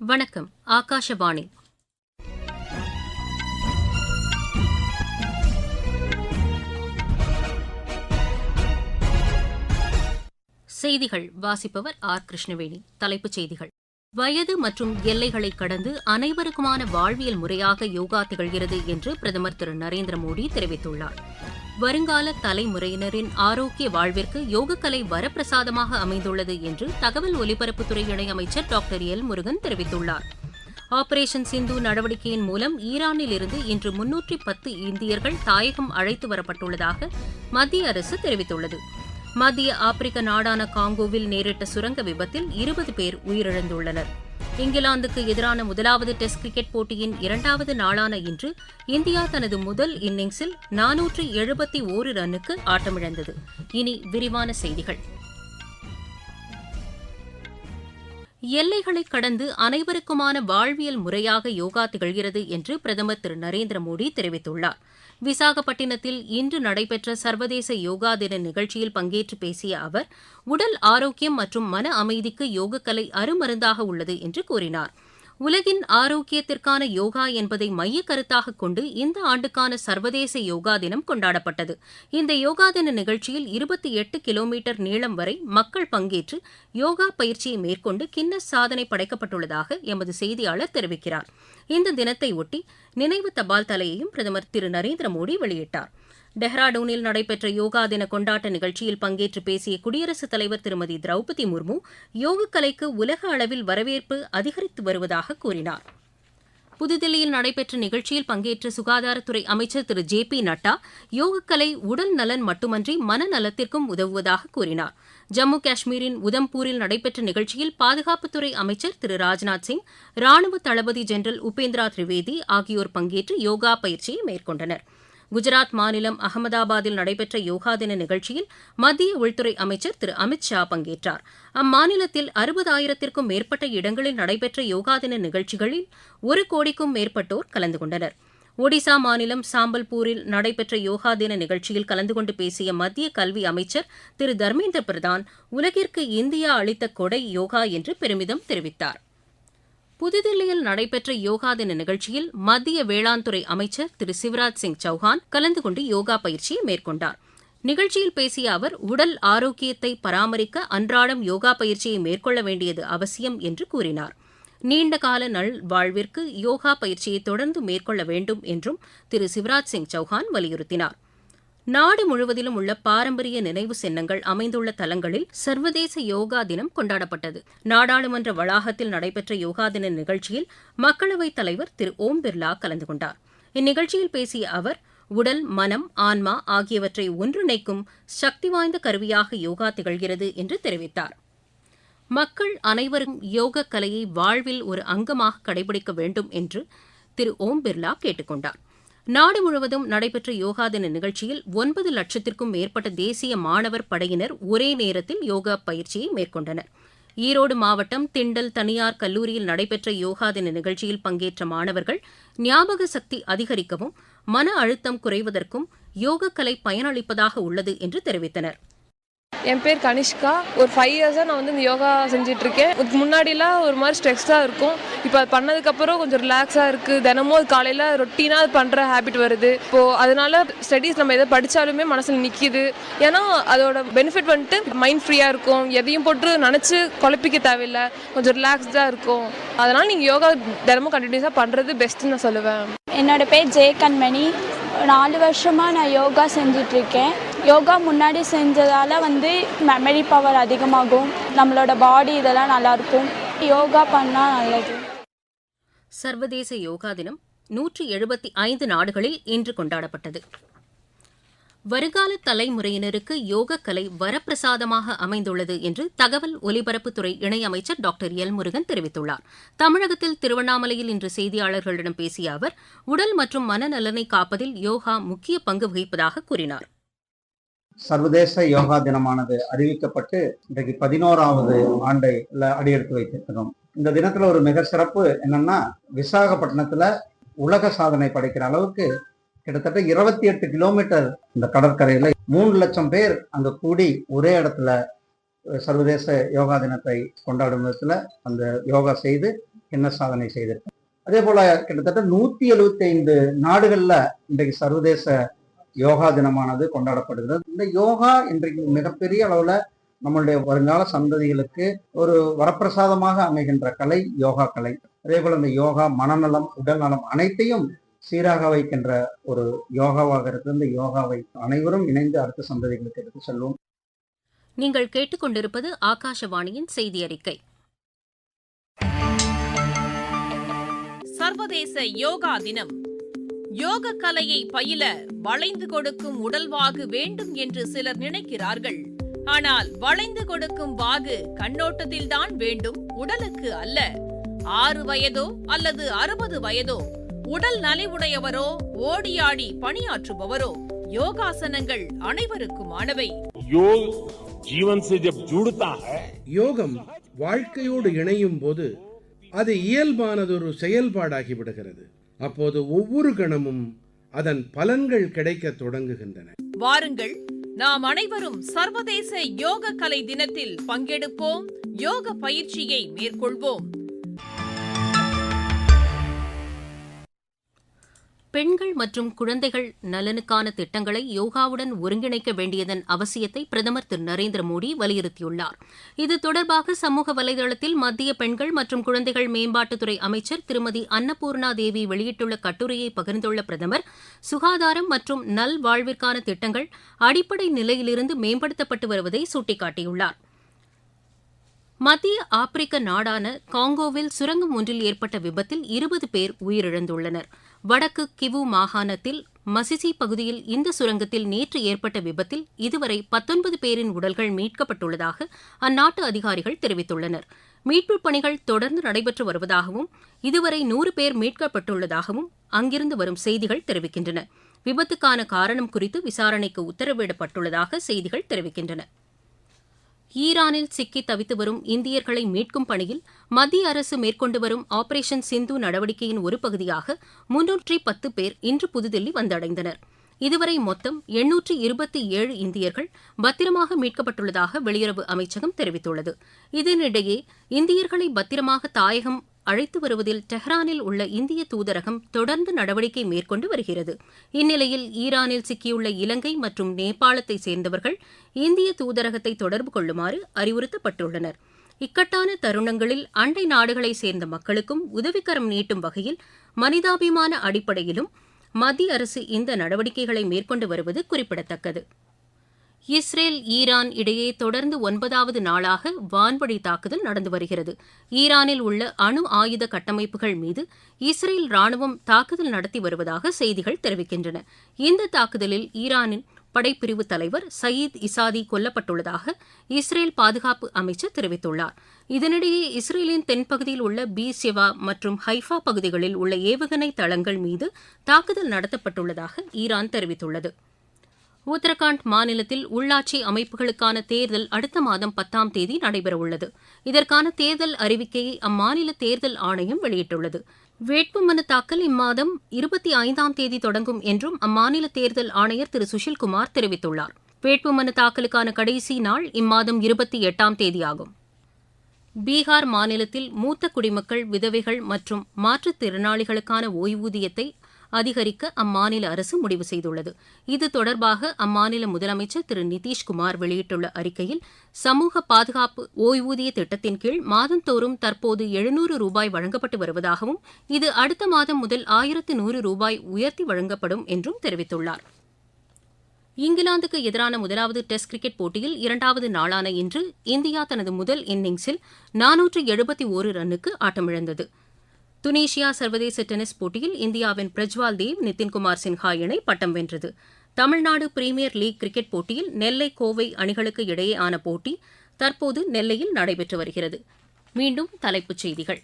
வணக்கம் ஆகாஷவாணி. செய்திகள் வாசிப்பவர் ஆர். கிருஷ்ணவேணி. தலைப்புச் செய்திகள். வயது மற்றும் எல்லைகளை கடந்து அனைவருக்குமான வாழ்வியல் முறையாக யோகா திகழ்கிறது என்று பிரதமர் திரு. நரேந்திர மோடி தெரிவித்துள்ளார். வருங்கால தலைமுறையினரின் ஆரோக்கிய வாழ்விற்கு யோகக்கலை வரப்பிரசாதமாக அமைந்துள்ளது என்று தகவல் ஒலிபரப்புத்துறை இணையமைச்சர் டாக்டர் எல் முருகன் தெரிவித்துள்ளார். ஆபரேஷன் சிந்து நடவடிக்கையின் மூலம் ஈரானில் இருந்து இன்று முன்னூற்றி பத்து இந்தியர்கள் தாயகம் அழைத்து வரப்பட்டுள்ளதாக மத்திய அரசு தெரிவித்துள்ளது. மத்திய ஆப்பிரிக்க நாடான காங்கோவில் நேரிட்ட சுரங்க விபத்தில் இருபது பேர் உயிரிழந்துள்ளனர். இங்கிலாந்துக்கு எதிரான முதலாவது டெஸ்ட் கிரிக்கெட் போட்டியின் இரண்டாவது நாளான இன்று இந்தியா தனது முதல் இன்னிங்ஸில் நானூற்று எழுபத்தி ஓரு ரன்னுக்கு ஆட்டமிழந்தது. இனி விரிவான செய்திகள். எல்லைகளை கடந்து அனைவருக்குமான வாழ்வியல் முறையாக யோகா திகழ்கிறது என்று பிரதமர் திரு. நரேந்திர மோடி தெரிவித்துள்ளார். விசாகப்பட்டினத்தில் இன்று நடைபெற்ற சர்வதேச யோகா தின நிகழ்ச்சியில் பங்கேற்று பேசிய அவர் உடல் ஆரோக்கியம் மற்றும் மன அமைதிக்கு யோகக்கலை அருமருந்தாக உள்ளது என்று கூறினார். உலகின் ஆரோக்கியத்திற்கான யோகா என்பதை மைய கருத்தாக கொண்டு இந்த ஆண்டுக்கான சர்வதேச யோகா தினம் கொண்டாடப்பட்டது. இந்த யோகா தின நிகழ்ச்சியில் இருபத்தி எட்டு கிலோமீட்டர் நீளம் வரை மக்கள் பங்கேற்று யோகா பயிற்சியை மேற்கொண்டு கின்னஸ் சாதனை படைக்கப்பட்டுள்ளதாக எமது செய்தியாளர் தெரிவிக்கிறார். இந்த தினத்தை ஒட்டி நினைவு தபால் தலையையும் பிரதமர் திரு நரேந்திர மோடி வெளியிட்டார். டெஹ்ராடூனில் நடைபெற்ற யோகா தின கொண்டாட்ட நிகழ்ச்சியில் பங்கேற்று பேசிய குடியரசுத் தலைவர் திருமதி திரௌபதி முர்மு யோகக்கலைக்கு உலக அளவில் வரவேற்பு அதிகரித்து வருவதாக கூறினார். புதுதில்லியில் நடைபெற்ற நிகழ்ச்சியில் பங்கேற்ற சுகாதாரத்துறை அமைச்சர் திரு ஜே பி நட்டா யோகக்கலை உடல் நலன் மட்டுமன்றி மனநலத்திற்கும் உதவுவதாக கூறினார். ஜம்மு காஷ்மீரின் உதம்பூரில் நடைபெற்ற நிகழ்ச்சியில் பாதுகாப்புத்துறை அமைச்சர் திரு ராஜ்நாத் சிங் ராணுவ தளபதி ஜெனரல் உபேந்திரா திரிவேதி ஆகியோர் பங்கேற்று யோகா பயிற்சியை மேற்கொண்டனா் குஜராத் மாநிலம் அகமதாபாத்தில் நடைபெற்ற யோகா தின நிகழ்ச்சியில் மத்திய உள்துறை அமைச்சர் திரு அமித் ஷா பங்கேற்றார். அம்மாநிலத்தில் அறுபதாயிரத்திற்கும் மேற்பட்ட இடங்களில் நடைபெற்ற யோகா தின நிகழ்ச்சிகளில் ஒரு கோடிக்கும் மேற்பட்டோர் கலந்து கொண்டனர். ஒடிசா மாநிலம் சாம்பல்பூரில் நடைபெற்ற யோகா தின நிகழ்ச்சியில் கலந்து கொண்டு பேசிய மத்திய கல்வி அமைச்சர் திரு தர்மேந்திர பிரதான் உலகிற்கு இந்தியா அளித்த கொடை யோகா என்று பெருமிதம் தெரிவித்தார். புதுதில்லியில் நடைபெற்ற யோகா தின நிகழ்ச்சியில் மத்திய வேளாண் துறை அமைச்சர் திரு சிவராஜ் சிங் சௌஹான் கலந்து கொண்டு யோகா பயிற்சியை மேற்கொண்டார். நிகழ்ச்சியில் பேசிய அவர் உடல் ஆரோக்கியத்தை பராமரிக்க அன்றாடம் யோகா பயிற்சியை மேற்கொள்ள வேண்டியது அவசியம் என்று கூறினார். நீண்டகால நல் வாழ்விற்கு யோகா பயிற்சியை தொடர்ந்து மேற்கொள்ள வேண்டும் என்றும் திரு சிவராஜ் சிங் சௌஹான் வலியுறுத்தினார். நாடு முழுவதிலும் உள்ள பாரம்பரிய நினைவு சின்னங்கள் அமைந்துள்ள தலங்களில் சர்வதேச யோகா தினம் கொண்டாடப்பட்டது. நாடாளுமன்ற வளாகத்தில் நடைபெற்ற யோகா தின நிகழ்ச்சியில் மக்களவைத் தலைவர் திரு. ஓம் பிர்லா கலந்து கொண்டார். இந்நிகழ்ச்சியில் பேசிய அவர் உடல் மனம் ஆன்மா ஆகியவற்றை ஒன்றிணைக்கும் சக்தி வாய்ந்த கருவியாக யோகா திகழ்கிறது என்று தெரிவித்தார். மக்கள் அனைவரும் யோக கலையை வாழ்வில் ஒரு அங்கமாக கடைபிடிக்க வேண்டும் என்று திரு. ஓம் பிர்லா கேட்டுக்கொண்டார். நாடு முழுவதும் நடைபெற்ற யோகா தின நிகழ்ச்சியில் ஒன்பது லட்சத்திற்கும் மேற்பட்ட தேசிய மாணவர் படையினர் ஒரே நேரத்தில் யோகா பயிற்சியை மேற்கொண்டனர். ஈரோடு மாவட்டம் திண்டல் தனியார் கல்லூரியில் நடைபெற்ற யோகா தின நிகழ்ச்சியில் பங்கேற்ற மாணவர்கள் ஞாபக சக்தி அதிகரிக்கவும் மன அழுத்தம் குறைவதற்கும் யோகக்கலை பயனளிப்பதாக உள்ளது என்று தெரிவித்தனர். என் பேர் கனிஷ்கா. ஒரு ஃபைவ் இயர்ஸாக நான் வந்து இந்த யோகா செஞ்சிட்ருக்கேன். இதுக்கு முன்னாடிலாம் ஒரு மாதிரி ஸ்ட்ரெஸ்ஸாக இருக்கும். இப்போ அது பண்ணதுக்கப்புறம் கொஞ்சம் ரிலாக்ஸாக இருக்குது தினமும் அது காலையில் ரொட்டீனாக அது பண்ணுற ஹேபிட் வருது. இப்போது அதனால ஸ்டடீஸ் நம்ம எதை படித்தாலுமே மனசில் நிற்கிது ஏன்னா அதோட பெனிஃபிட் வந்துட்டு மைண்ட் ஃப்ரீயாக இருக்கும். எதையும் போட்டு நினச்சி குழப்பிக்க தேவையில்லை. கொஞ்சம் ரிலாக்ஸ்டாக இருக்கும். அதனால் நீங்கள் யோகா தினமும் கண்டினியூஸாக பண்ணுறது பெஸ்ட்டுன்னு நான் சொல்லுவேன். என்னோட பேர் ஜெய கண்மணி நாலு வருஷமாக நான் யோகா செஞ்சிட்ருக்கேன். யோகா முன்னாடி செஞ்சதால் வந்து மெமரி பவர் அதிகமாகும். நம்மளோட பாடி இதெல்லாம் நல்லாயிருக்கும் யோகா பண்ணால் நல்லது. சர்வதேச யோகா தினம் நூற்றி எழுபத்தி ஐந்து நாடுகளில் இன்று கொண்டாடப்பட்டது. வருங்கால தலைமுறையினருக்கு யோகக்கலை வரப்பிரசாதமாக அமைந்துள்ளது என்று தகவல் ஒலிபரப்புத்துறை இணையமைச்சர் டாக்டர் எல் முருகன் தெரிவித்துள்ளார். தமிழகத்தில் திருவண்ணாமலையில் இன்று செய்தியாளர்களிடம் பேசிய அவர் உடல் மற்றும் மனநலனை காப்பதில் யோகா முக்கிய பங்கு வகிப்பதாக கூறினார். சர்வதேச யோகா தினமானது அறிவிக்கப்பட்டு இன்றைக்கு பதினோராவது ஆண்டை அடியெடுத்து வைத்திருக்கிறோம். இந்த தினத்துல ஒரு மிக சிறப்பு என்னன்னா விசாகப்பட்டினத்துல உலக சாதனை படைக்கிற அளவுக்கு கிட்டத்தட்ட இருபத்தி எட்டு கிலோமீட்டர் இந்த கடற்கரையில மூணு லட்சம் பேர் அங்க கூடி ஒரே இடத்துல சர்வதேச யோகா தினத்தை கொண்டாடும் விதத்துல அந்த யோகா செய்து என்ன சாதனை செய்திருக்கேன் அதே போல கிட்டத்தட்ட நூத்தி எழுபத்தி ஐந்து நாடுகள்ல இன்றைக்கு சர்வதேச யோகா தினமானது கொண்டாடப்படுகிறது. இந்த யோகா இன்றைக்கு மிகப்பெரிய அளவுல நம்மளுடைய வருங்கால சந்ததிகளுக்கு ஒரு வரப்பிரசாதமாக அமைகின்ற கலை யோகா கலை. அதே போல இந்த யோகா மனநலம் உடல் நலம் அனைத்தையும் சீராக வைக்கின்ற ஒரு யோகாவாக இருக்கு இந்த யோகாவை அனைவரும் இணைந்து அடுத்த சந்ததிகளுக்கு எடுத்து செல்வோம். நீங்கள் கேட்டுக்கொண்டிருப்பது ஆகாஷவாணியின் செய்தி அறிக்கை சர்வதேச யோகா தினம். யோக கலையை பயில வளைந்து கொடுக்கும் உடல்வாகு வேண்டும் என்று சிலர் நினைக்கிறார்கள். ஆனால் வளைந்து கொடுக்கும் வாகு கண்ணோட்டத்தில்தான் வேண்டும் உடலுக்கு அல்ல. ஆறு வயதோ அல்லது அறுபது வயதோ உடல் நலிவுடையவரோ ஓடியாடி பணியாற்றுபவரோ யோகாசனங்கள் அனைவருக்குமானவை. யோகம் வாழ்க்கையோடு இணையும் போது அது இயல்பானதொரு செயல்பாடாகி விடுகிறது. அப்போது ஒவ்வொரு கணமும் அதன் பலன்கள் கிடைக்க தொடங்குகின்றன. வாருங்கள் நாம் அனைவரும் சர்வதேச யோக கலை தினத்தில் பங்கெடுப்போம் யோக பயிற்சியை மேற்கொள்வோம். பெண்கள் மற்றும் குழந்தைகள் நலனுக்கான திட்டங்களை யோகாவுடன் ஒருங்கிணைக்க வேண்டியதன் அவசியத்தை பிரதமர் திரு. நரேந்திர மோடி வலியுறுத்தியுள்ளார். இது தொடர்பாக சமூக வலைதளத்தில் மத்திய பெண்கள் மற்றும் குழந்தைகள் மேம்பாட்டுத்துறை அமைச்சர் திருமதி அன்னபூர்ணா தேவி வெளியிட்டுள்ள கட்டுரையை பகிர்ந்துள்ள பிரதமர் சுகாதாரம் மற்றும் நல்வாழ்விற்கான திட்டங்கள் அடிப்படை நிலையிலிருந்து மேம்படுத்தப்பட்டு வருவதை சுட்டிக்காட்டியுள்ளார். மத்திய ஆப்பிரிக்க நாடான காங்கோவில் சுரங்கம் ஒன்றில் ஏற்பட்ட விபத்தில் இருபது பேர் உயிரிழந்துள்ளனர். வடக்கு கிவு மாகாணத்தில் மசிசி பகுதியில் இந்த சுரங்கத்தில் நேற்று ஏற்பட்ட விபத்தில் இதுவரை பத்தொன்பது பேரின் உடல்கள் மீட்கப்பட்டுள்ளதாக அந்நாட்டு அதிகாரிகள் தெரிவித்துள்ளனர். மீட்புப் பணிகள் தொடர்ந்து நடைபெற்று வருவதாகவும் இதுவரை நூறு பேர் மீட்கப்பட்டுள்ளதாகவும் அங்கிருந்து வரும் செய்திகள் தெரிவிக்கின்றன. விபத்துக்கான காரணம் குறித்து விசாரணைக்கு உத்தரவிடப்பட்டுள்ளதாக செய்திகள் தெரிவிக்கின்றன. ஈரானில் சிக்கி தவித்து வரும் இந்தியர்களை மீட்கும் பணியில் மத்திய அரசு மேற்கொண்டு வரும் ஆபரேஷன் சிந்து நடவடிக்கையின் ஒரு பகுதியாக முன்னூற்றி பத்து பேர் இன்று புதுதில்லி வந்தடைந்தனர். இதுவரை மொத்தம் எண்ணூற்றி இருபத்தி ஏழு இந்தியர்கள் பத்திரமாக மீட்கப்பட்டுள்ளதாக வெளியுறவு அமைச்சகம் தெரிவித்துள்ளது. இதனிடையே இந்தியர்களை பத்திரமாக தாயகம் அழைத்து வருவதில் டெஹ்ரானில் உள்ள இந்திய தூதரகம் தொடர்ந்து நடவடிக்கை மேற்கொண்டு வருகிறது. இந்நிலையில் ஈரானில் சிக்கியுள்ள இலங்கை மற்றும் நேபாளத்தை சேர்ந்தவர்கள் இந்திய தூதரகத்தை தொடர்பு கொள்ளுமாறு அறிவுறுத்தப்பட்டுள்ளனர். இக்கட்டான தருணங்களில் அண்டை நாடுகளைச் சேர்ந்த மக்களுக்கும் உதவிக்கரம் நீட்டும் வகையில் மனிதாபிமான அடிப்படையிலும் மத்திய அரசு இந்த நடவடிக்கைகளை மேற்கொண்டு வருவது குறிப்பிடத்தக்கது. இஸ்ரேல் ஈரான் இடையே தொடர்ந்து ஒன்பதாவது நாளாக வான்வழி தாக்குதல் நடந்து வருகிறது. ஈரானில் உள்ள அணு ஆயுத கட்டமைப்புகள் மீது இஸ்ரேல் ராணுவம் தாக்குதல் நடத்தி வருவதாக செய்திகள் தெரிவிக்கின்றன. இந்த தாக்குதலில் ஈரானின் படைப்பிரிவு தலைவர் சயீத் இசாதி கொல்லப்பட்டுள்ளதாக இஸ்ரேல் பாதுகாப்பு அமைச்சர் தெரிவித்துள்ளார். இதனிடையே இஸ்ரேலின் தென்பகுதியில் உள்ள பி சிவா மற்றும் ஹைஃபா பகுதிகளில் உள்ள ஏவுகணை தளங்கள் மீது தாக்குதல் நடத்தப்பட்டுள்ளதாக ஈரான் தெரிவித்துள்ளது. உத்தரகாண்ட் மாநிலத்தில் உள்ளாட்சி அமைப்புகளுக்கான தேர்தல் அடுத்த மாதம் பத்தாம் தேதி நடைபெறவுள்ளது. இதற்கான தேர்தல் அறிவிக்கையை அம்மாநில தேர்தல் ஆணையம் வெளியிட்டுள்ளது. வேட்புமனு தாக்கல் இம்மாதம் இருபத்தி ஐந்தாம் தேதி தொடங்கும் என்றும் அம்மாநில தேர்தல் ஆணையர் திரு. சுஷில்குமார் தெரிவித்துள்ளார். வேட்புமனு தாக்கலுக்கான கடைசி நாள் இம்மாதம் இருபத்தி எட்டாம் தேதியாகும். பீகார் மாநிலத்தில் மூத்த குடிமக்கள் விதவைகள் மற்றும் மாற்றுத்திறனாளிகளுக்கான ஓய்வூதியத்தை அதிகரிக்க அம்மாநில அரசு முடிவு செய்துள்ளது. இது தொடர்பாக அம்மாநில முதலமைச்சர் திரு நிதிஷ்குமார் வெளியிட்டுள்ள அறிக்கையில் சமூக பாதுகாப்பு ஓய்வூதிய திட்டத்தின் கீழ் மாதந்தோறும் தற்போது எழுநூறு ரூபாய் வழங்கப்பட்டு வருவதாகவும் இது அடுத்த மாதம் முதல் ஆயிரத்து நூறு ரூபாய் உயர்த்தி வழங்கப்படும் என்றும் தெரிவித்துள்ளார். இங்கிலாந்துக்கு எதிரான முதலாவது டெஸ்ட் கிரிக்கெட் போட்டியில் இரண்டாவது நாளான இன்று இந்தியா தனது முதல் இன்னிங்ஸில் நானூற்று எழுபத்தி ஒரு ரன்னுக்கு ஆட்டமிழந்தது. துனிஷியா சர்வதேச டென்னிஸ் போட்டியில் இந்தியாவின் பிரஜ்வால் தேவ் நிதின்குமார் சின்ஹா இணை பட்டம் வென்றது. தமிழ்நாடு பிரீமியர் லீக் கிரிக்கெட் போட்டியில் நெல்லை கோவை அணிகளுக்கு இடையேயான போட்டி தற்போது நெல்லையில் நடைபெற்று வருகிறது. மீண்டும் தலைப்புச் செய்திகள்.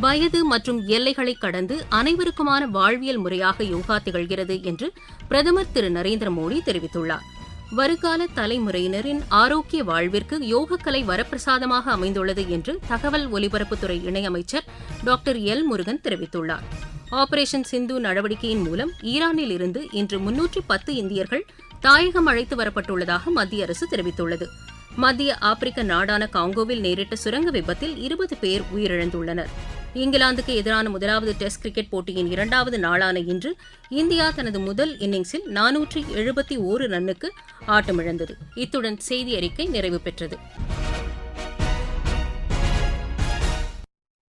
வயது மற்றும் எல்லைகளை கடந்து அனைவருக்குமான வாழ்வியல் முறையாக யோகா திகழ்கிறது என்று பிரதமர் திரு நரேந்திர மோடி தெரிவித்துள்ளார். வருகால தலைமுறையினரின் ஆரோக்கிய வாழ்விற்கு யோகக்கலை வரப்பிரசாதமாக அமைந்துள்ளது என்று தகவல் ஒலிபரப்புத்துறை இணையமைச்சர் டாக்டர் எல் முருகன் தெரிவித்துள்ளார். ஆபரேஷன் சிந்து நடவடிக்கையின் மூலம் ஈரானில் இருந்து இன்று முன்னூற்றி பத்து இந்தியர்கள் தாயகம் அழைத்து வரப்பட்டுள்ளதாக மத்திய அரசு தெரிவித்துள்ளது. மத்திய ஆப்பிரிக்க நாடான காங்கோவில் நேரிட்ட சுரங்க விபத்தில் இருபது பேர் உயிரிழந்துள்ளனா் இங்கிலாந்துக்கு எதிரான முதலாவது டெஸ்ட் கிரிக்கெட் போட்டியின் இரண்டாவது நாளான இன்று இந்தியா தனது முதல் இன்னிங்ஸில் நானூற்றி எழுபத்தி ஓரு ரன்னுக்கு ஆட்டமிழந்தது. இத்துடன் செய்தி அறிக்கை நிறைவு பெற்றது.